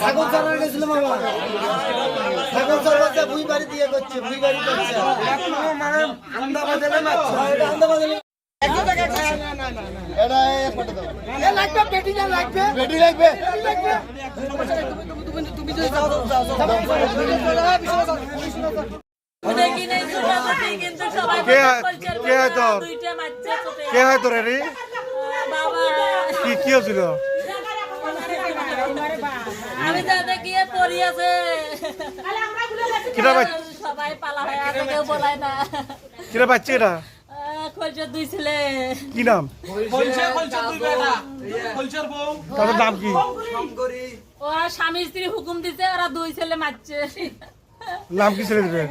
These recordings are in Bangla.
ছাগল চড়ার গেছিল মামা ছাগল চড়াতে ভুই বাড়ি দিয়ে করছে ভুই বাড়ি করছে মানে আন্দা বাজালে মারছে এটা আন্দা বাজালে এটা এ ফটো দাও। এ লাগবে পেটি না লাগবে। বেটি লাগবে। তুমি যদি যাও যাও কে হয়- করে, তোর? দুইটা বাচ্চা ছোটে। কে হয় তোর রে কি কি হয়েছিল আমি যা দেখি পড়ি আছে। কিরা বাচ্চা? সবাই পালা হয় আর কেউ বলায় না। কিরা বাচ্চা এটা আহ, খোলচার দুই ছেলে। কি নাম? তাদের নাম কি? ওরা স্বামী স্ত্রী হুকুম দিছে ওরা দুই ছেলে মারছে। নাম কি ছেলে দিবে?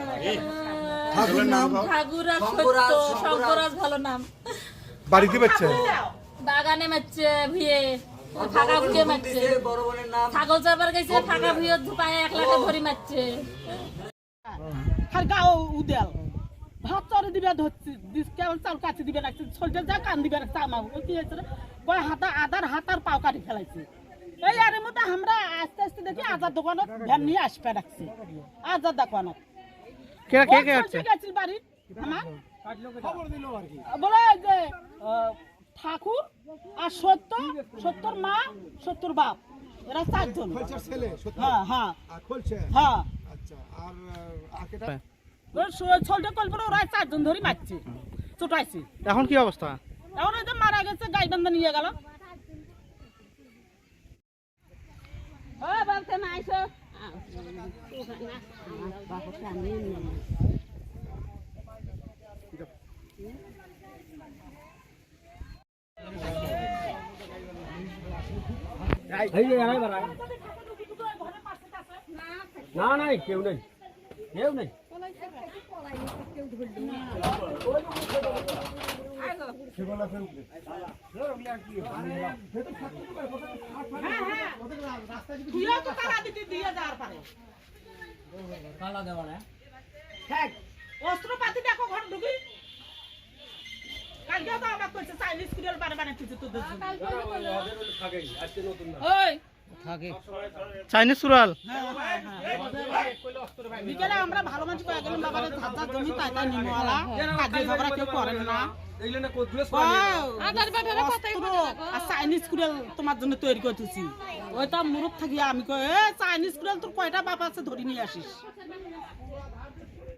ঠাকুর আর সত্য শঙ্করাজ ভালো নাম। বাড়িতে বাচ্চা বাগানে মারছে ভিয়ে ফাঁকা ভুয়ে মারছে। ছাগল চারবার গেছে ফাঁকা ভুয়ে ধুপায় এক লাখে ধরি মারছে। আর গাও উদেল। দিবে ধরছি কেমন চাল কাছে দিবে রাখছি ছোলটা যা কান দিবে রাখছে আমার কি হয়েছে কয় হাতা আদার হাতার পাও কাটি ফেলাইছে। এই আরে মতো আমরা আস্তে আস্তে দেখি আজাদ দোকানত ভ্যান নিয়ে আসবে রাখছি। আজাদ দোকানত। কে কে কে আছে গেছিল বাড়ি আমার। বলে যে ঠাকুর আর সত্য সত্তর মা সত্তর বাপ এরা চারজন। ছেলে হ্যাঁ হ্যাঁ। হ্যাঁ। আচ্ছা আর ছোলটা কল্পনা ওরা চারজন ধরে মারছে। চোটাইছে এখন কি অবস্থা? এখন ওই যে মারা গেছে গাই বান্ধা নিয়ে গেল। না নাই কেউ নেই। কেউ নেই। তো যাওয়ার পারে হ্যাঁ অস্ত্রপাতি দেখো ঘর ঢুকি কালকে তো আমরা কইছে চাইনিজ কুরিয়ার বারে বারে কিছু তোদের জন্য। ওই চাইনিজ সুরাল বিকেলে আমরা ভালো মানুষ পেয়ে গেলাম বাবার ধাতা জমি তাই তাই নিমওয়ালা। কাজে ঝগড়া কেউ করেন না। চাইনিজ কুড়াল তোমার জন্য তৈরি করতেছি ওই তো থাকি আমি চাইনিজ কুড়াল তোর কয়টা বাপ আছে ধরে নিয়ে আসিস?